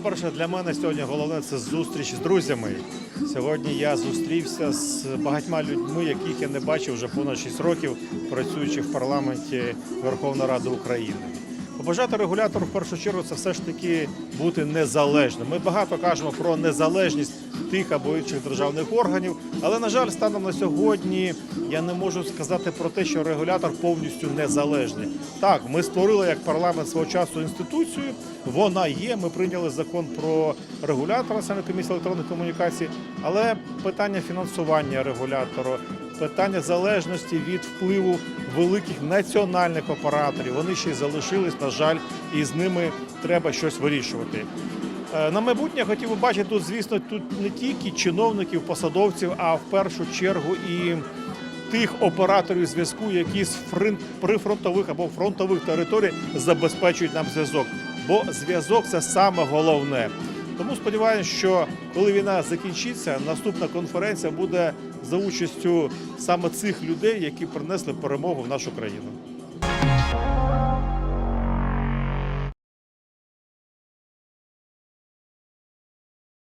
по-перше, для мене сьогодні головне це зустріч з друзями. Сьогодні я зустрівся з багатьма людьми, яких я не бачив вже понад 6 років, працюючи в парламенті Верховної Ради України. Побажати регулятору в першу чергу це все ж таки бути незалежним. Ми багато кажемо про незалежність тих або інших державних органів, але на жаль, станом на сьогодні я не можу сказати про те, що регулятор повністю незалежний. Так, ми створили як парламент свого часу інституцію. Вона є. Ми прийняли закон про регулятора саме комісії електронних комунікацій, але питання фінансування регулятора, питання залежності від впливу великих національних операторів. Вони ще й залишились, на жаль, і з ними треба щось вирішувати. Е, На майбутнє я хотів би бачити тут, звісно, тут не тільки чиновників, посадовців, а в першу чергу і тих операторів зв'язку, які з прифронтових або фронтових територій забезпечують нам зв'язок. Бо зв'язок це саме головне. Тому сподіваюся, що коли війна закінчиться, наступна конференція буде за участю саме цих людей, які принесли перемогу в нашу країну.